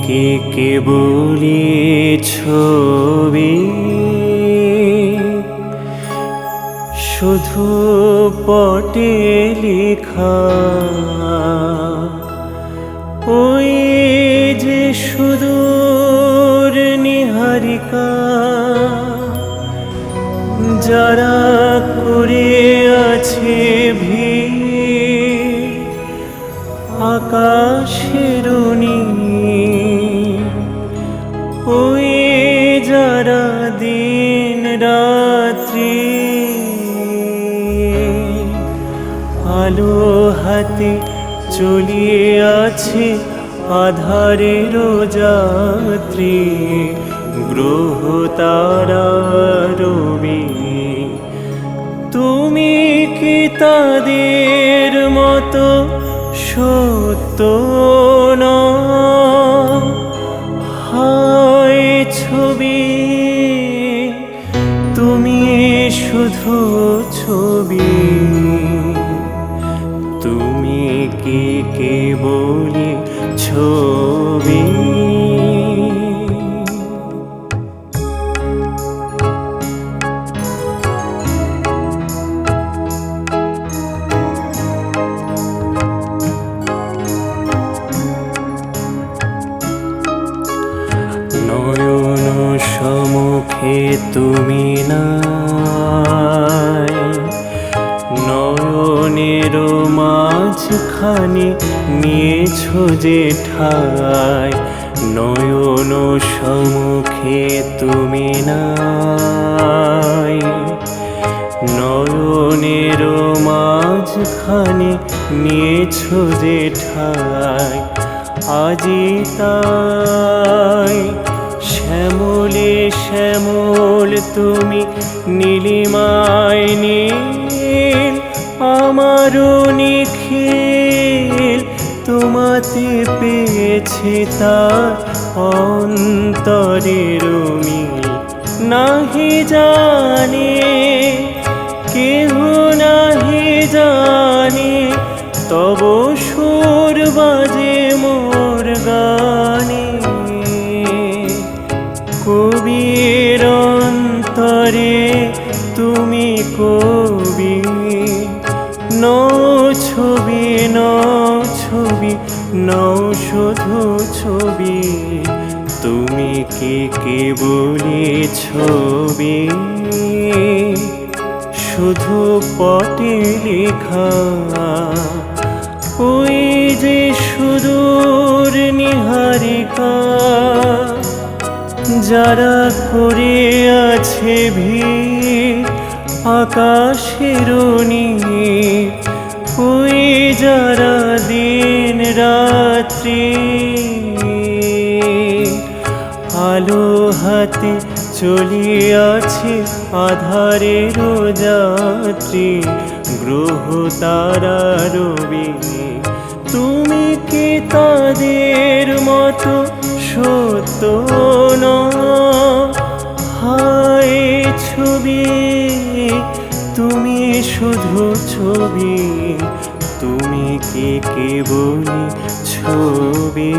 কে কে বলি ছবি শুধু পটে লেখা ওই যে সুদূর নিহারিকা যারা করে আছে ওই যারা দিন রাত্রি আলো হাতে চলিয়ে আছে আধারের যাত্রী গ্রহ তারা তুমি কি তাদের মতো সত্য তুমি শুধু ছবি। তুমি কি কে বলি ছবি? নাই। নয়নের মাঝখানে নিয়েছ যে ঠাই, নয়ন সমুখে তুমি নাই। নয়নের মাঝখানে নিয়েছ যে ঠাই, আজি তাই শ্যামলে, শ্যামল, তুমি নীলিমায় নীল, আমারও নিখিল। তোমাতে পেয়েছে তার অন্তরের মিল। নাহি জানে, কেহ নাহি জানে, তব ন ছবি ন ছবি, ন শুধু ছবি। তুমি কি কে বলি ছবি? শুধু পটে লেখা। ওই যে সুদূর নিহারিকা, যারা করে আছে ভিড় আকাশের ওই যারা দিন রাত্রি আলো হাতে চলিয়াছে আধারের যাত্রী গ্রহ তারা রবি তুমি কি তাদের মতো সত্য নও? হায় ছবি তুমি শুধু ছবি তুমি কে কে বলি ছবি?